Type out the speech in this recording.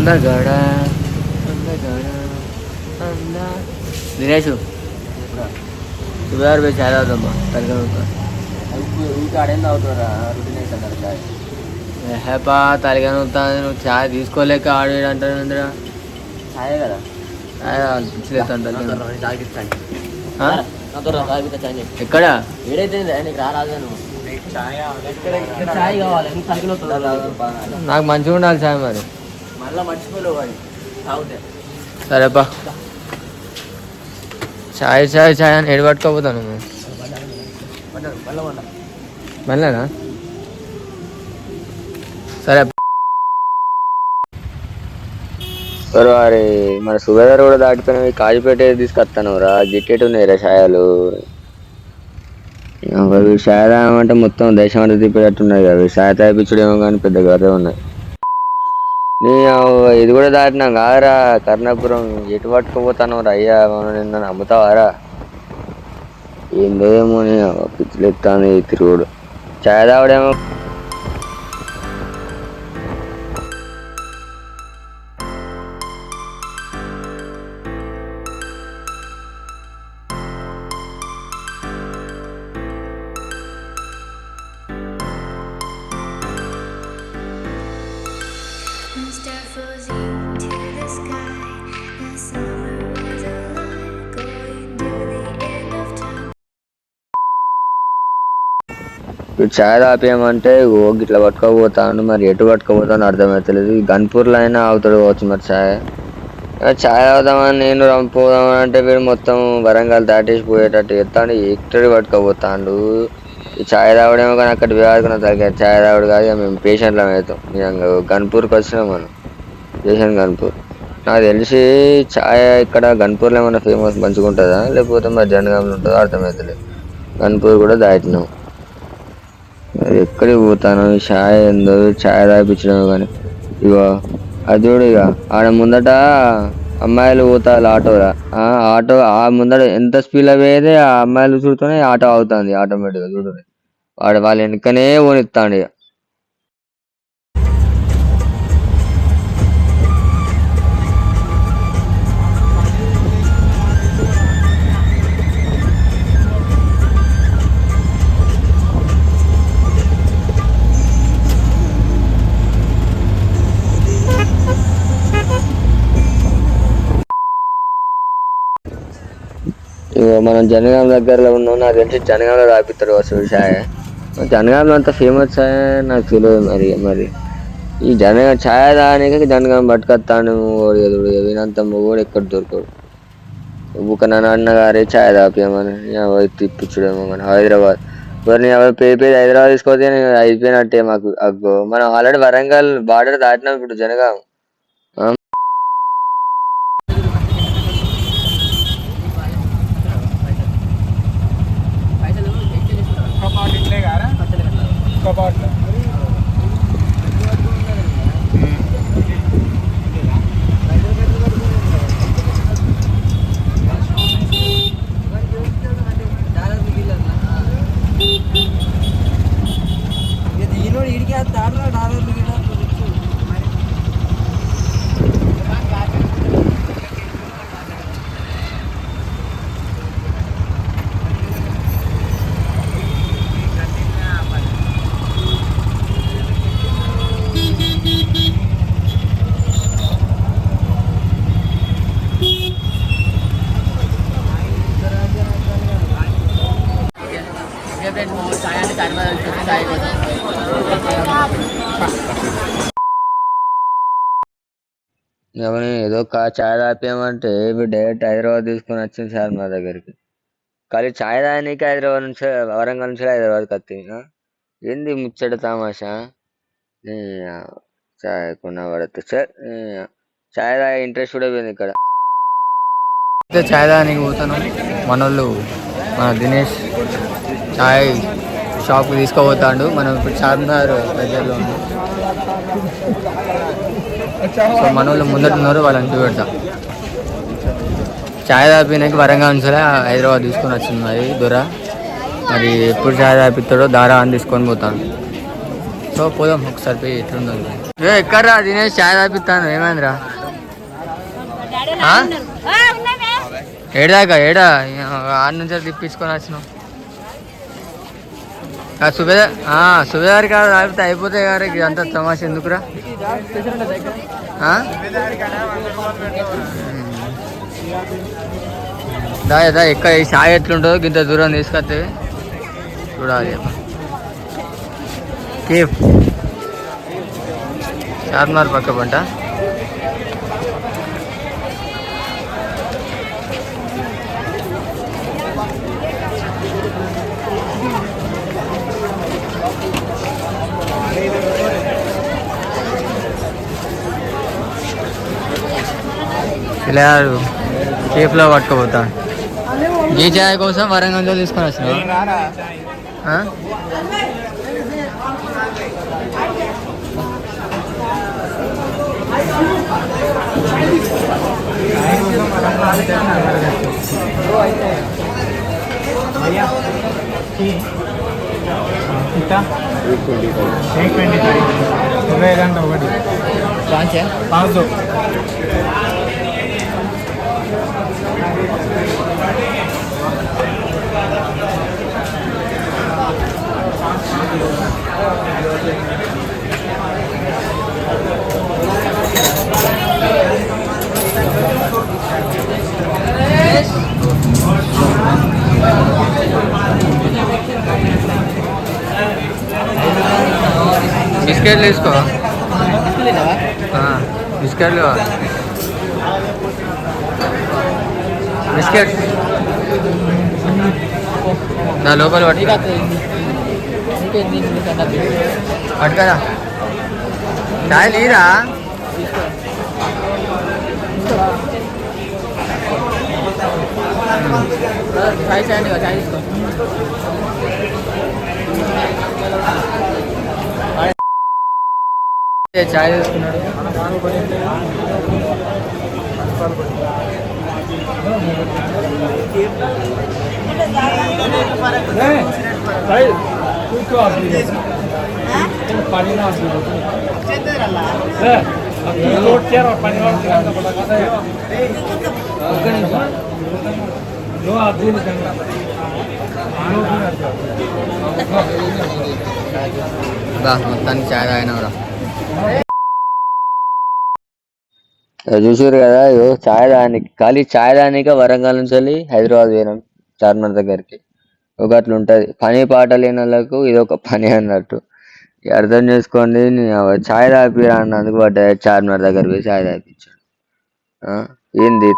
అందగడ అందగడ అంద. దినేష్. శుభారు పోయి చాలా అవుతామ్మా తలగా ఆడేం తాగుతారా చాయ్ హేపా తలగా నువ్వు చాయ్ తీసుకోలేక ఆడు ఈడు అంటాను కదా. ఎక్కడ? ఏడైతే నీకు రారాదు నువ్వు. మంచిగా ఉండాలి చాయ్ మరి. మర్చిపోలేవు తాగితే. సరేపా. చాయ్ చాయ్ చాయ్ అని ఎడు పట్టుకోపోతాను మళ్ళీ మళ్ళీనా? సరే. వారి మన సుగదర్ కూడా దాటిపోయినవి కాజుపేట తీసుకొస్తాను రా? గిట్టేటి ఉన్నాయి రా ఛాయలు. అవి ఛాయ తాగమంటే మొత్తం దేశం అంతా తిప్పేటట్టున్నాయి కదా. ఛాయ తాగిపించడేమో కానీ పెద్ద గర్రే ఉన్నాయి. నీ ఇది కూడా దాటినాం కాదురా. కర్ణాపురం ఎటు పట్టుకుపోతాను అయ్యా మనం నిన్న నమ్ముతావారా? ఏందో ఏమో నీ పిచ్చిలెత్తాను ఈ తిరుగుడు. చాయ్ తాగుడేమో. చాయ్ తాపేయమంటే ఓ గిట్ల పట్టుకోపోతాను మరి ఎటు పట్టుకోపోతాను అర్థమవుతలేదు గన్పూర్లో అయినా అవుతాడు కావచ్చు మరి చాయ్. చాయ్ తాగుదామని నేను పోదామని అంటే వీడు మొత్తం వరంగల్ దాటేసి పోయేటట్టు ఎత్తాడు ఎక్కడి పట్టుకోపోతాడు? ఈ చాయ్ తాగడేమో కానీ అక్కడ వేడుకున్న తగ్గ చాయ్ తాగుడు కాదు. మేము పేషెంట్లం అవుతాం. నిజంగా గన్పూర్కి వచ్చినాం మనం. పేషెంట్ గన్పూర్. నాకు తెలిసి చాయ్ ఇక్కడ గన్పూర్లో ఏమైనా ఫేమస్ మంచిగా ఉంటుందా లేకపోతే మరి జనగామలో ఉంటుందో? అర్థమవుతలేదు గన్పూర్ కూడా దాటినాం. ఎక్కడికి పోతాను ఛాయ్ ఏందో ఛాయ్ తాపించడం కానీ ఇగో అది చూడు ఇక ఆడ ముందట అమ్మాయిలు పోతారు ఆటోరా ఆటో ఆ ముందట ఎంత స్పీడ్లో పోయేదే ఆ అమ్మాయిలు చూడుతూనే ఆటో అవుతుంది ఆటోమేటిక్గా చూడు. వాడు వాళ్ళ వెనకనే పోనిస్తాడు ఇక ఇగో మనం జనగాం దగ్గరలో ఉన్నాం నాకు తెలిసి జనగాంలో రాపిస్తారు అసలు ఛాయ్ జనగాంలో అంత ఫేమస్ ఛాయ్ నాకు తెలియదు మరి మరి. ఈ జనగా ఛాయ్ తాగడానికి జనగాం పట్టుకొస్తాను ఎదుడు వినంత కూడా ఎక్కడ దొరకడు. ఒక నన్ను అన్నగారే ఛాయ్ తాపియమని తిప్పించడేమో మన హైదరాబాద్. మరి నేను అవి పేరు హైదరాబాద్ తీసుకొస్తే నేను అయిపోయినట్టే మాకు. అగ్గో మనం ఆల్రెడీ వరంగల్ బార్డర్ దాటినాం ఇప్పుడు జనగాం ఆ, చాయ్ అంటే చాయ్ మీద చాయ్ కోసం ఎవరి ఏదో కా చాయ్ తాపేయమంటే ఇవి డైరెక్ట్ హైదరాబాద్ తీసుకొని వచ్చింది సార్ మా దగ్గరికి. కానీ చాయ్ తాగనీకి హైదరాబాద్ నుంచి వరంగల్ నుంచి హైదరాబాద్కి వచ్చింది ఏంది ముచ్చట తమాషా? చాయ్ ఛాయ్ కొన్న సార్ చాయ్ తాగే ఇంట్రెస్ట్ కూడా పోయింది ఇక్కడ. అయితే చాయ్ తాగడానికి పోతాను మనోళ్ళు మన దినేష్ చాయ్ షాప్కి తీసుకుపోతాడు. మనం ఇప్పుడు చార్మినార్ దగ్గరలో ఉంది సో మనోళ్ళు ముందట్టున్నారు వాళ్ళని చూపెడతా. చాయ్ తాపినాక వరంగల్ ఉంచాలి హైదరాబాద్ తీసుకొని వచ్చింది మరి దొర. మరి ఎప్పుడు చాయ్ తాపిస్తాడో దారా అని తీసుకొని పోతాను. సో పోదాం ఒకసారి పోయి ఎట్లుందో ఏ ఎక్కడరా దినేష్ చాయ్ తాపిస్తాను ఏమైందిరా? ఏడాక ఏడా? ఆరు నుంచి తిప్పించుకొని వచ్చినావు సుబేదార్ ఆ, సుబేదార్ కాడ తాపితే అయిపోతాయి కదా అంత తమాషా ఎందుకురా? ఆ? దా దా ఎక్కడ ఈ సాయి ఎట్లుంటుందో ఇంత దూరం తీసుకొస్తే చూడాలి కేఫ్. చార్మినార్ పక్క పంట. ఇలా కేఫ్లో పట్టుకోపోతా. ఈ చాయ్ కోసం వరంగల్లో తీసుకొని వచ్చినావు ఆ? బిస్కెట్లు తీసుకో. బిస్కెట్లు. బిస్కెట్ నా లోపల పట్టుకో పట్టుకదా. చాయ్ లేరా చాయ్ చాయ్ చాయ్ తీసుకో. చాయ్ తీసుకున్నాడు బా మొత్తానికి చాయ్ తాగినవరా చూసారు కదా ఇగో చాయ్ దానికి ఖాళీ చాయ్ దానికే వరంగల్ నుంచి వెళ్ళి హైదరాబాద్ పోయినాం చార్మినార్ దగ్గరికి. ఒక అట్లా ఉంటది పని పాట లేని వాళ్ళకు ఇది ఒక పని అన్నట్టు. అర్థం చేసుకోండి నేను చాయ్ తాపిరా అన్నందుకు పడ్డా చార్మినార్ దగ్గర పోయి చాయ్ తాపించాడు ఆ, ఏంది